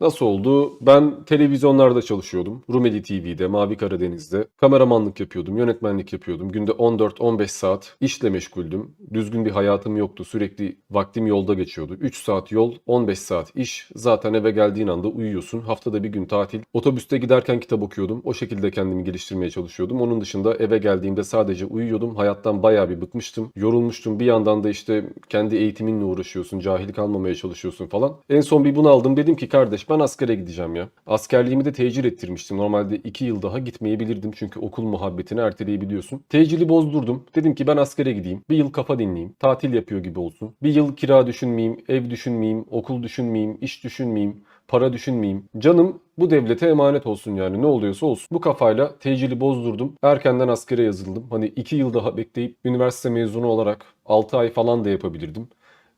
Nasıl oldu? Ben televizyonlarda çalışıyordum. Rumeli TV'de, Mavi Karadeniz'de. Kameramanlık yapıyordum, yönetmenlik yapıyordum. Günde 14-15 saat işle meşguldüm. Düzgün bir hayatım yoktu. Sürekli vaktim yolda geçiyordu. 3 saat yol, 15 saat iş. Zaten eve geldiğin anda uyuyorsun. Haftada bir gün tatil. Otobüste giderken kitap okuyordum. O şekilde kendimi geliştirmeye çalışıyordum. Onun dışında eve geldiğimde sadece uyuyordum. Hayattan bayağı bir bıkmıştım. Yorulmuştum. Bir yandan da işte kendi eğitiminle uğraşıyorsun. Cahil kalmamaya çalışıyorsun falan. En son bir bunu aldım. Dedim ki kardeş ben askere gideceğim ya. Askerliğimi de tecil ettirmiştim. Normalde 2 yıl daha gitmeyebilirdim. Çünkü okul muhabbetini erteleyebiliyorsun. Tecili bozdurdum. Dedim ki ben askere gideyim. Bir yıl kafa dinleyeyim. Tatil yapıyor gibi olsun. Bir yıl kira düşünmeyeyim. Ev düşünmeyeyim. Okul düşünmeyeyim. iş düşünmeyeyim. Para düşünmeyeyim. Canım bu devlete emanet olsun yani ne oluyorsa olsun. Bu kafayla tecili bozdurdum. Erkenden askere yazıldım. Hani 2 yıl daha bekleyip üniversite mezunu olarak 6 ay falan da yapabilirdim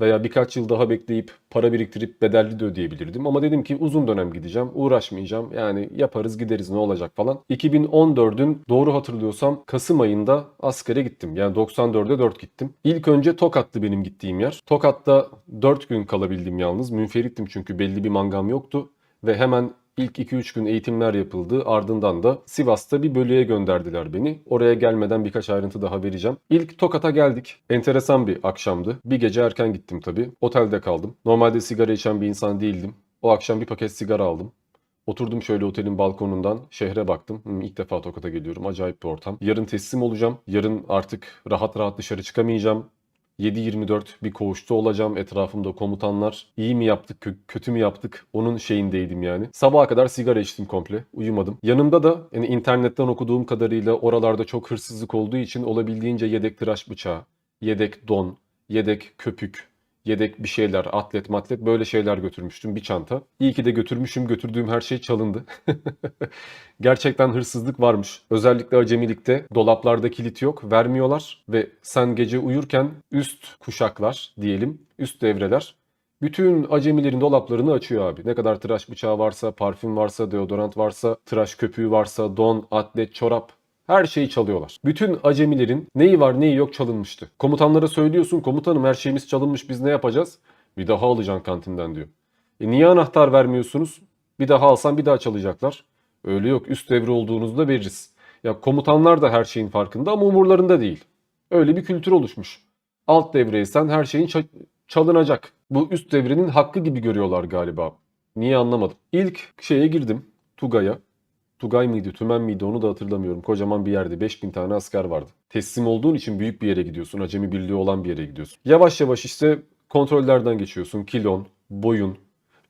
veya birkaç yıl daha bekleyip para biriktirip bedelli de ödeyebilirdim. Ama dedim ki uzun dönem gideceğim, uğraşmayacağım. Yani yaparız gideriz ne olacak falan. 2014'ün doğru hatırlıyorsam Kasım ayında askere gittim. Yani 94'e 4 gittim. İlk önce Tokat'tı benim gittiğim yer. Tokat'ta 4 gün kalabildim yalnız. Münferittim çünkü belli bir mangam yoktu. Ve hemen İlk 2-3 gün eğitimler yapıldı. Ardından da Sivas'ta bir bölüye gönderdiler beni. Oraya gelmeden birkaç ayrıntı daha vereceğim. İlk Tokat'a geldik. Enteresan bir akşamdı. Bir gece erken gittim tabii. Otelde kaldım. Normalde sigara içen bir insan değildim. O akşam bir paket sigara aldım. Oturdum şöyle otelin balkonundan şehre baktım. Hmm, ilk defa Tokat'a geliyorum. Acayip bir ortam. Yarın teslim olacağım. Yarın artık rahat rahat dışarı çıkamayacağım. 7-24 bir koğuşta olacağım. Etrafımda komutanlar. İyi mi yaptık, kö- kötü mü yaptık? Onun şeyindeydim yani. Sabaha kadar sigara içtim komple. Uyumadım. Yanımda da yani internetten okuduğum kadarıyla oralarda çok hırsızlık olduğu için olabildiğince yedek tıraş bıçağı, yedek don, yedek köpük, yedek bir şeyler, atlet matlet böyle şeyler götürmüştüm bir çanta. İyi ki de götürmüşüm. Götürdüğüm her şey çalındı. Gerçekten hırsızlık varmış. Özellikle acemilikte dolaplarda kilit yok, vermiyorlar ve sen gece uyurken üst kuşaklar diyelim, üst devreler bütün acemilerin dolaplarını açıyor abi. Ne kadar tıraş bıçağı varsa, parfüm varsa, deodorant varsa, tıraş köpüğü varsa, don, atlet, çorap her şeyi çalıyorlar. Bütün acemilerin neyi var neyi yok çalınmıştı. Komutanlara söylüyorsun komutanım her şeyimiz çalınmış biz ne yapacağız? Bir daha alacaksın kantinden diyor. E niye anahtar vermiyorsunuz? Bir daha alsan bir daha çalacaklar. Öyle yok üst devre olduğunuzda veririz. Ya komutanlar da her şeyin farkında ama umurlarında değil. Öyle bir kültür oluşmuş. Alt devreysen her şeyin ça- çalınacak. Bu üst devrenin hakkı gibi görüyorlar galiba. Niye anlamadım. İlk şeye girdim. Tugay'a. Tugay mıydı, Tümen miydi onu da hatırlamıyorum. Kocaman bir yerde 5000 tane asker vardı. Teslim olduğun için büyük bir yere gidiyorsun. Acemi birliği olan bir yere gidiyorsun. Yavaş yavaş işte kontrollerden geçiyorsun. Kilon, boyun,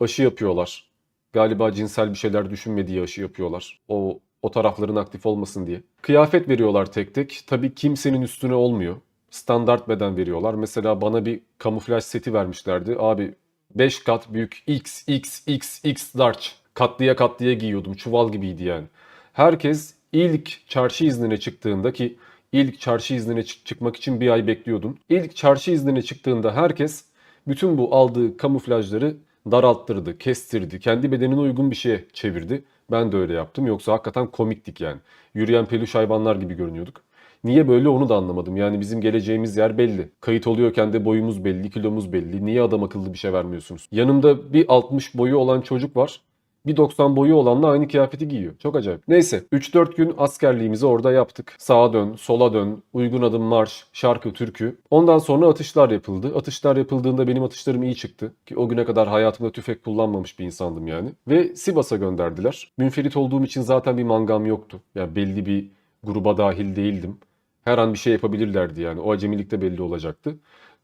aşı yapıyorlar. Galiba cinsel bir şeyler düşünmediği aşı yapıyorlar. O o tarafların aktif olmasın diye. Kıyafet veriyorlar tek tek. Tabii kimsenin üstüne olmuyor. Standart beden veriyorlar. Mesela bana bir kamuflaj seti vermişlerdi. Abi 5 kat büyük X, X, X, X large. Katlıya katlıya giyiyordum. Çuval gibiydi yani. Herkes ilk çarşı iznine çıktığında ki ilk çarşı iznine çık- çıkmak için bir ay bekliyordun. İlk çarşı iznine çıktığında herkes bütün bu aldığı kamuflajları daralttırdı, kestirdi. Kendi bedenine uygun bir şeye çevirdi. Ben de öyle yaptım. Yoksa hakikaten komiktik yani. Yürüyen peluş hayvanlar gibi görünüyorduk. Niye böyle onu da anlamadım. Yani bizim geleceğimiz yer belli. Kayıt oluyorken de boyumuz belli, kilomuz belli. Niye adam akıllı bir şey vermiyorsunuz? Yanımda bir 60 boyu olan çocuk var. Bir 90 boyu olanla aynı kıyafeti giyiyor. Çok acayip. Neyse 3-4 gün askerliğimizi orada yaptık. Sağa dön, sola dön, uygun adım marş, şarkı, türkü. Ondan sonra atışlar yapıldı. Atışlar yapıldığında benim atışlarım iyi çıktı. Ki o güne kadar hayatımda tüfek kullanmamış bir insandım yani. Ve Sivas'a gönderdiler. Münferit olduğum için zaten bir mangam yoktu. Yani belli bir gruba dahil değildim. Her an bir şey yapabilirlerdi yani. O acemilikte belli olacaktı.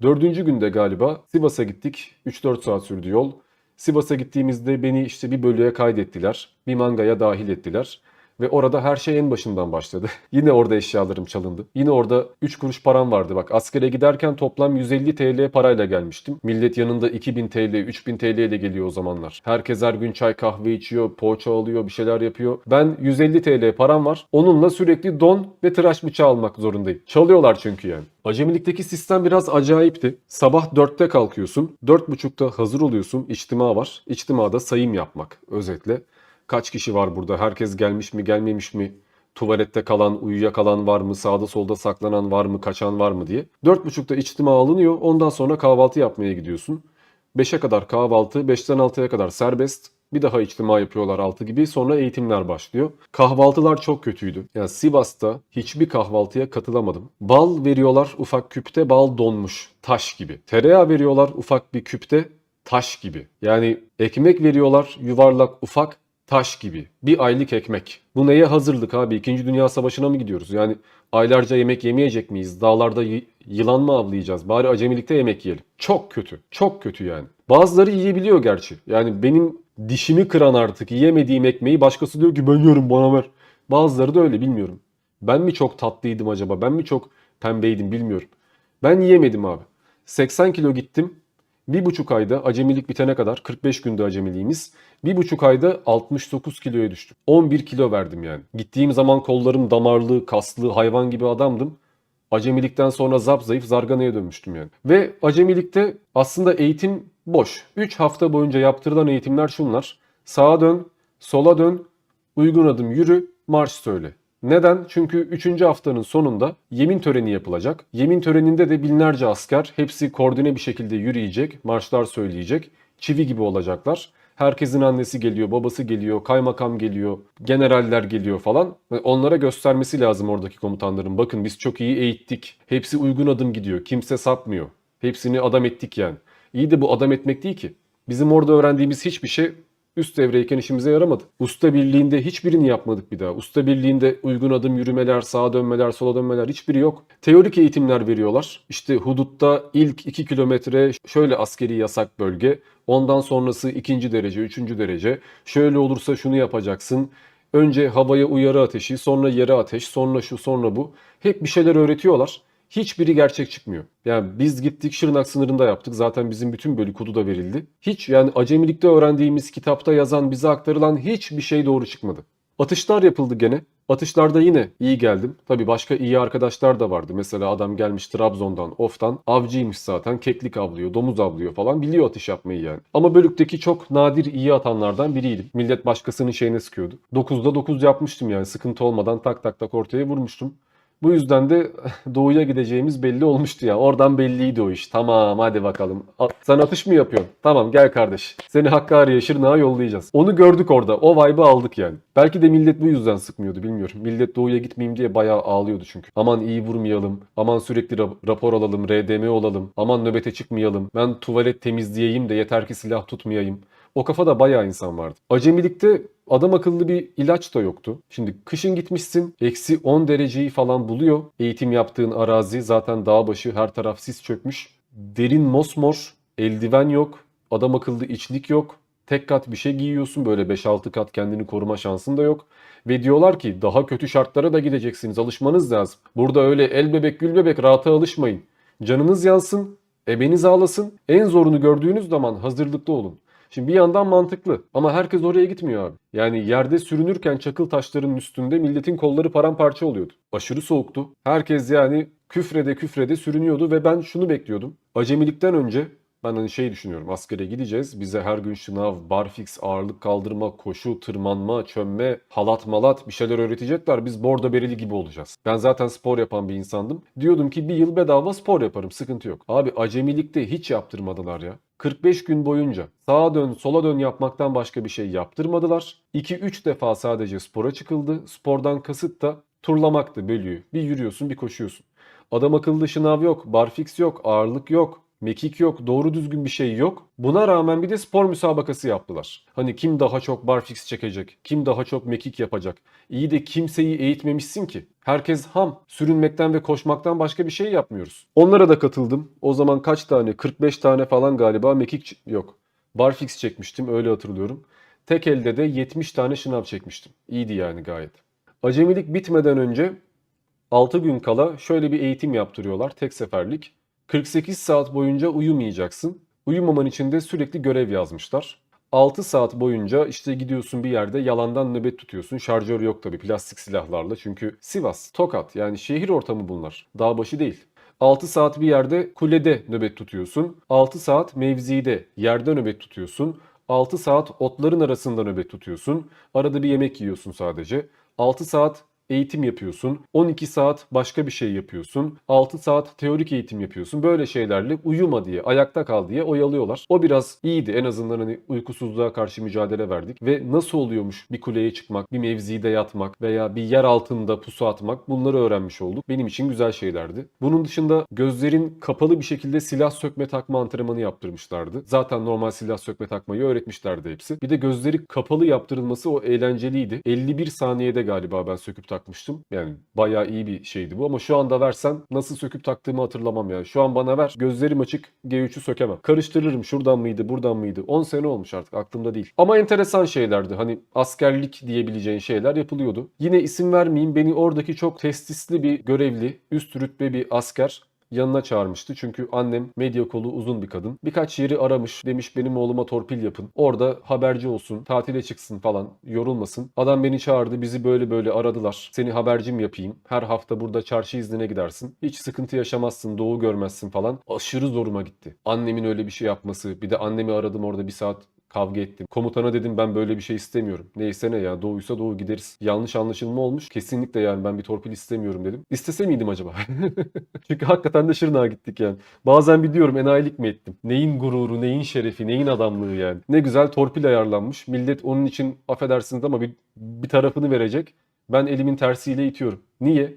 Dördüncü günde galiba Sivas'a gittik. 3-4 saat sürdü yol. Sivas'a gittiğimizde beni işte bir bölüye kaydettiler. Bir mangaya dahil ettiler. Ve orada her şey en başından başladı. Yine orada eşyalarım çalındı. Yine orada 3 kuruş param vardı. Bak askere giderken toplam 150 TL parayla gelmiştim. Millet yanında 2000 TL, 3000 TL ile geliyor o zamanlar. Herkes her gün çay kahve içiyor, poğaça alıyor, bir şeyler yapıyor. Ben 150 TL param var. Onunla sürekli don ve tıraş bıçağı almak zorundayım. Çalıyorlar çünkü yani. Acemilikteki sistem biraz acayipti. Sabah 4'te kalkıyorsun. 4.30'da hazır oluyorsun. İçtima var. İçtimada sayım yapmak özetle. Kaç kişi var burada? Herkes gelmiş mi gelmemiş mi? Tuvalette kalan, uyuyakalan var mı? Sağda solda saklanan var mı? Kaçan var mı diye. 4.30'da içtima alınıyor. Ondan sonra kahvaltı yapmaya gidiyorsun. 5'e kadar kahvaltı, 5'ten 6'ya kadar serbest. Bir daha içtima yapıyorlar 6 gibi. Sonra eğitimler başlıyor. Kahvaltılar çok kötüydü. Yani Sivas'ta hiçbir kahvaltıya katılamadım. Bal veriyorlar ufak küpte bal donmuş. Taş gibi. Tereyağı veriyorlar ufak bir küpte taş gibi. Yani ekmek veriyorlar yuvarlak ufak taş gibi. Bir aylık ekmek. Bu neye hazırlık abi? İkinci Dünya Savaşı'na mı gidiyoruz? Yani aylarca yemek yemeyecek miyiz? Dağlarda yılan mı avlayacağız? Bari acemilikte yemek yiyelim. Çok kötü. Çok kötü yani. Bazıları yiyebiliyor gerçi. Yani benim dişimi kıran artık yiyemediğim ekmeği başkası diyor ki ben yiyorum bana ver. Bazıları da öyle bilmiyorum. Ben mi çok tatlıydım acaba? Ben mi çok pembeydim bilmiyorum. Ben yiyemedim abi. 80 kilo gittim. Bir buçuk ayda acemilik bitene kadar 45 günde acemiliğimiz. Bir buçuk ayda 69 kiloya düştüm. 11 kilo verdim yani. Gittiğim zaman kollarım damarlı, kaslı, hayvan gibi adamdım. Acemilikten sonra zap zayıf zarganaya dönmüştüm yani. Ve acemilikte aslında eğitim boş. 3 hafta boyunca yaptırılan eğitimler şunlar. Sağa dön, sola dön, uygun adım yürü, marş söyle. Neden? Çünkü 3. haftanın sonunda yemin töreni yapılacak. Yemin töreninde de binlerce asker hepsi koordine bir şekilde yürüyecek, marşlar söyleyecek. Çivi gibi olacaklar. Herkesin annesi geliyor, babası geliyor, kaymakam geliyor, generaller geliyor falan. Onlara göstermesi lazım oradaki komutanların. Bakın biz çok iyi eğittik. Hepsi uygun adım gidiyor. Kimse sapmıyor. Hepsini adam ettik yani. İyi de bu adam etmek değil ki. Bizim orada öğrendiğimiz hiçbir şey üst devreyken işimize yaramadı. Usta birliğinde hiçbirini yapmadık bir daha. Usta birliğinde uygun adım yürümeler, sağa dönmeler, sola dönmeler hiçbiri yok. Teorik eğitimler veriyorlar. İşte hudutta ilk 2 kilometre şöyle askeri yasak bölge. Ondan sonrası ikinci derece, üçüncü derece. Şöyle olursa şunu yapacaksın. Önce havaya uyarı ateşi, sonra yere ateş, sonra şu, sonra bu. Hep bir şeyler öğretiyorlar. Hiçbiri gerçek çıkmıyor. Yani biz gittik Şırnak sınırında yaptık. Zaten bizim bütün bölük kodu da verildi. Hiç yani acemilikte öğrendiğimiz kitapta yazan bize aktarılan hiçbir şey doğru çıkmadı. Atışlar yapıldı gene. Atışlarda yine iyi geldim. Tabii başka iyi arkadaşlar da vardı. Mesela adam gelmiş Trabzon'dan, Of'tan. Avcıymış zaten. Keklik avlıyor, domuz avlıyor falan. Biliyor atış yapmayı yani. Ama bölükteki çok nadir iyi atanlardan biriydim. Millet başkasının şeyine sıkıyordu. 9'da 9 yapmıştım yani. Sıkıntı olmadan tak tak tak ortaya vurmuştum. Bu yüzden de doğuya gideceğimiz belli olmuştu ya. Oradan belliydi o iş. Tamam hadi bakalım. Sen atış mı yapıyorsun? Tamam gel kardeş. Seni Hakkari'ye Şırnak'a yollayacağız. Onu gördük orada. O vibe'ı aldık yani. Belki de millet bu yüzden sıkmıyordu bilmiyorum. Millet doğuya gitmeyeyim diye bayağı ağlıyordu çünkü. Aman iyi vurmayalım. Aman sürekli ra- rapor alalım. RDM olalım. Aman nöbete çıkmayalım. Ben tuvalet temizleyeyim de yeter ki silah tutmayayım. O kafada bayağı insan vardı. Acemilikte adam akıllı bir ilaç da yoktu. Şimdi kışın gitmişsin eksi 10 dereceyi falan buluyor. Eğitim yaptığın arazi zaten dağ başı her taraf sis çökmüş. Derin mosmor, eldiven yok, adam akıllı içlik yok. Tek kat bir şey giyiyorsun böyle 5-6 kat kendini koruma şansın da yok. Ve diyorlar ki daha kötü şartlara da gideceksiniz alışmanız lazım. Burada öyle el bebek gül bebek rahata alışmayın. Canınız yansın, ebeniz ağlasın. En zorunu gördüğünüz zaman hazırlıklı olun. Şimdi bir yandan mantıklı ama herkes oraya gitmiyor abi. Yani yerde sürünürken çakıl taşlarının üstünde milletin kolları paramparça oluyordu. Aşırı soğuktu. Herkes yani küfrede küfrede sürünüyordu ve ben şunu bekliyordum. Acemilikten önce ben hani şey düşünüyorum askere gideceğiz. Bize her gün şınav, barfix, ağırlık kaldırma, koşu, tırmanma, çömme, halat malat bir şeyler öğretecekler. Biz bordo bereli gibi olacağız. Ben zaten spor yapan bir insandım. Diyordum ki bir yıl bedava spor yaparım sıkıntı yok. Abi acemilikte hiç yaptırmadılar ya. 45 gün boyunca sağa dön sola dön yapmaktan başka bir şey yaptırmadılar. 2-3 defa sadece spora çıkıldı. Spordan kasıt da turlamaktı bölüğü. Bir yürüyorsun bir koşuyorsun. Adam akıllı şınav yok, barfix yok, ağırlık yok, mekik yok, doğru düzgün bir şey yok. Buna rağmen bir de spor müsabakası yaptılar. Hani kim daha çok barfix çekecek, kim daha çok mekik yapacak. İyi de kimseyi eğitmemişsin ki. Herkes ham. Sürünmekten ve koşmaktan başka bir şey yapmıyoruz. Onlara da katıldım. O zaman kaç tane? 45 tane falan galiba mekik yok. Barfix çekmiştim öyle hatırlıyorum. Tek elde de 70 tane şınav çekmiştim. İyiydi yani gayet. Acemilik bitmeden önce 6 gün kala şöyle bir eğitim yaptırıyorlar tek seferlik. 48 saat boyunca uyumayacaksın. Uyumaman için de sürekli görev yazmışlar. 6 saat boyunca işte gidiyorsun bir yerde yalandan nöbet tutuyorsun. Şarjör yok tabii plastik silahlarla. Çünkü Sivas, Tokat yani şehir ortamı bunlar. Dağ başı değil. 6 saat bir yerde kulede nöbet tutuyorsun. 6 saat mevzide yerde nöbet tutuyorsun. 6 saat otların arasında nöbet tutuyorsun. Arada bir yemek yiyorsun sadece. 6 saat eğitim yapıyorsun. 12 saat başka bir şey yapıyorsun. 6 saat teorik eğitim yapıyorsun. Böyle şeylerle uyuma diye, ayakta kal diye oyalıyorlar. O biraz iyiydi. En azından hani uykusuzluğa karşı mücadele verdik. Ve nasıl oluyormuş bir kuleye çıkmak, bir mevzide yatmak veya bir yer altında pusu atmak bunları öğrenmiş olduk. Benim için güzel şeylerdi. Bunun dışında gözlerin kapalı bir şekilde silah sökme takma antrenmanı yaptırmışlardı. Zaten normal silah sökme takmayı öğretmişlerdi hepsi. Bir de gözleri kapalı yaptırılması o eğlenceliydi. 51 saniyede galiba ben söküp takmıştım. Yani bayağı iyi bir şeydi bu ama şu anda versen nasıl söküp taktığımı hatırlamam yani. Şu an bana ver gözlerim açık G3'ü sökemem. Karıştırırım şuradan mıydı buradan mıydı 10 sene olmuş artık aklımda değil. Ama enteresan şeylerdi. Hani askerlik diyebileceğin şeyler yapılıyordu. Yine isim vermeyeyim beni oradaki çok testisli bir görevli üst rütbe bir asker yanına çağırmıştı. Çünkü annem medya kolu uzun bir kadın. Birkaç yeri aramış. Demiş benim oğluma torpil yapın. Orada haberci olsun, tatile çıksın falan, yorulmasın. Adam beni çağırdı. Bizi böyle böyle aradılar. Seni habercim yapayım. Her hafta burada çarşı iznine gidersin. Hiç sıkıntı yaşamazsın, doğu görmezsin falan. Aşırı zoruma gitti. Annemin öyle bir şey yapması. Bir de annemi aradım orada bir saat kavga ettim. Komutana dedim ben böyle bir şey istemiyorum. Neyse ne ya doğuysa doğu gideriz. Yanlış anlaşılma olmuş. Kesinlikle yani ben bir torpil istemiyorum dedim. İstese miydim acaba? Çünkü hakikaten de Şırnak'a gittik yani. Bazen bir diyorum enayilik mi ettim? Neyin gururu, neyin şerefi, neyin adamlığı yani. Ne güzel torpil ayarlanmış. Millet onun için affedersiniz ama bir, bir tarafını verecek. Ben elimin tersiyle itiyorum. Niye?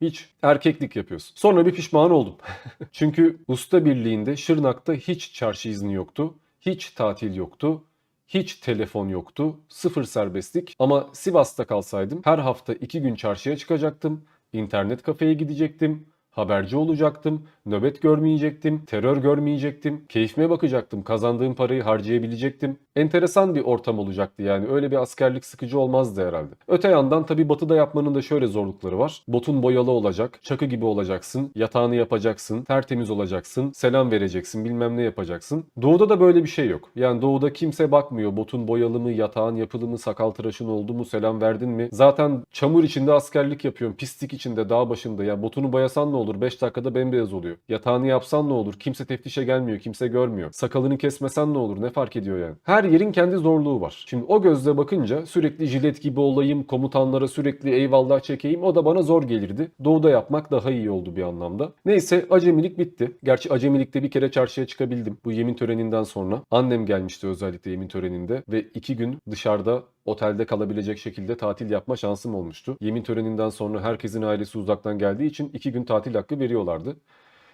Hiç erkeklik yapıyorsun. Sonra bir pişman oldum. Çünkü usta birliğinde Şırnak'ta hiç çarşı izni yoktu. Hiç tatil yoktu. Hiç telefon yoktu. Sıfır serbestlik. Ama Sivas'ta kalsaydım her hafta iki gün çarşıya çıkacaktım. İnternet kafeye gidecektim. Haberci olacaktım. Nöbet görmeyecektim. Terör görmeyecektim. Keyfime bakacaktım. Kazandığım parayı harcayabilecektim. Enteresan bir ortam olacaktı yani. Öyle bir askerlik sıkıcı olmazdı herhalde. Öte yandan tabii batıda yapmanın da şöyle zorlukları var. Botun boyalı olacak. Çakı gibi olacaksın. Yatağını yapacaksın. Tertemiz olacaksın. Selam vereceksin. Bilmem ne yapacaksın. Doğuda da böyle bir şey yok. Yani doğuda kimse bakmıyor. Botun boyalı mı, yatağın yapılı mı, sakal tıraşın oldu mu, selam verdin mi? Zaten çamur içinde askerlik yapıyorsun. Pislik içinde, dağ başında. Ya botunu boyasan ne olur? 5 dakikada bembeyaz oluyor. Yatağını yapsan ne olur? Kimse teftişe gelmiyor. Kimse görmüyor. Sakalını kesmesen ne olur? Ne fark ediyor yani? Her yerin kendi zorluğu var. Şimdi o gözle bakınca sürekli jilet gibi olayım, komutanlara sürekli eyvallah çekeyim o da bana zor gelirdi. Doğuda yapmak daha iyi oldu bir anlamda. Neyse acemilik bitti. Gerçi acemilikte bir kere çarşıya çıkabildim. Bu yemin töreninden sonra. Annem gelmişti özellikle yemin töreninde ve iki gün dışarıda otelde kalabilecek şekilde tatil yapma şansım olmuştu. Yemin töreninden sonra herkesin ailesi uzaktan geldiği için iki gün tatil hakkı veriyorlardı.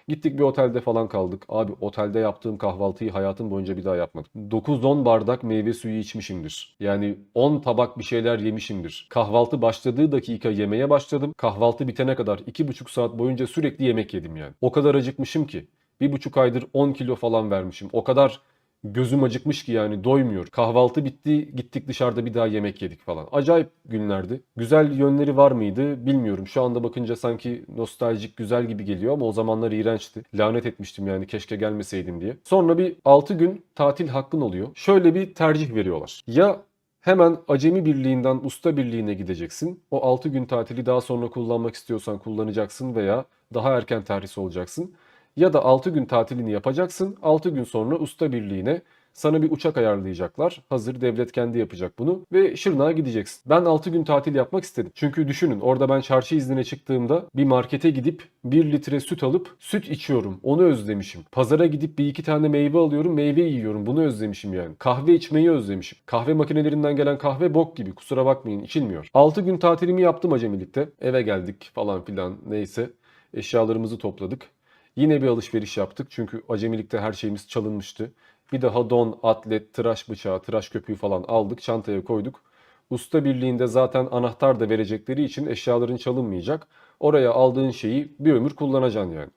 Gittik bir otelde falan kaldık. Abi otelde yaptığım kahvaltıyı hayatım boyunca bir daha yapmadım. 9-10 bardak meyve suyu içmişimdir. Yani 10 tabak bir şeyler yemişimdir. Kahvaltı başladığı dakika yemeye başladım. Kahvaltı bitene kadar 2,5 saat boyunca sürekli yemek yedim yani. O kadar acıkmışım ki. Bir buçuk aydır 10 kilo falan vermişim. O kadar gözüm acıkmış ki yani doymuyor. Kahvaltı bitti gittik dışarıda bir daha yemek yedik falan. Acayip günlerdi. Güzel yönleri var mıydı bilmiyorum. Şu anda bakınca sanki nostaljik güzel gibi geliyor ama o zamanlar iğrençti. Lanet etmiştim yani keşke gelmeseydim diye. Sonra bir 6 gün tatil hakkın oluyor. Şöyle bir tercih veriyorlar. Ya Hemen acemi birliğinden usta birliğine gideceksin. O 6 gün tatili daha sonra kullanmak istiyorsan kullanacaksın veya daha erken terhis olacaksın. Ya da 6 gün tatilini yapacaksın. 6 gün sonra usta birliğine sana bir uçak ayarlayacaklar. Hazır devlet kendi yapacak bunu ve Şırnak'a gideceksin. Ben 6 gün tatil yapmak istedim. Çünkü düşünün orada ben çarşı iznine çıktığımda bir markete gidip 1 litre süt alıp süt içiyorum. Onu özlemişim. Pazara gidip bir iki tane meyve alıyorum. Meyve yiyorum. Bunu özlemişim yani. Kahve içmeyi özlemişim. Kahve makinelerinden gelen kahve bok gibi. Kusura bakmayın içilmiyor. 6 gün tatilimi yaptım acemilikte. Eve geldik falan filan neyse. Eşyalarımızı topladık. Yine bir alışveriş yaptık çünkü acemilikte her şeyimiz çalınmıştı. Bir daha don, atlet, tıraş bıçağı, tıraş köpüğü falan aldık, çantaya koyduk. Usta birliğinde zaten anahtar da verecekleri için eşyaların çalınmayacak. Oraya aldığın şeyi bir ömür kullanacaksın yani.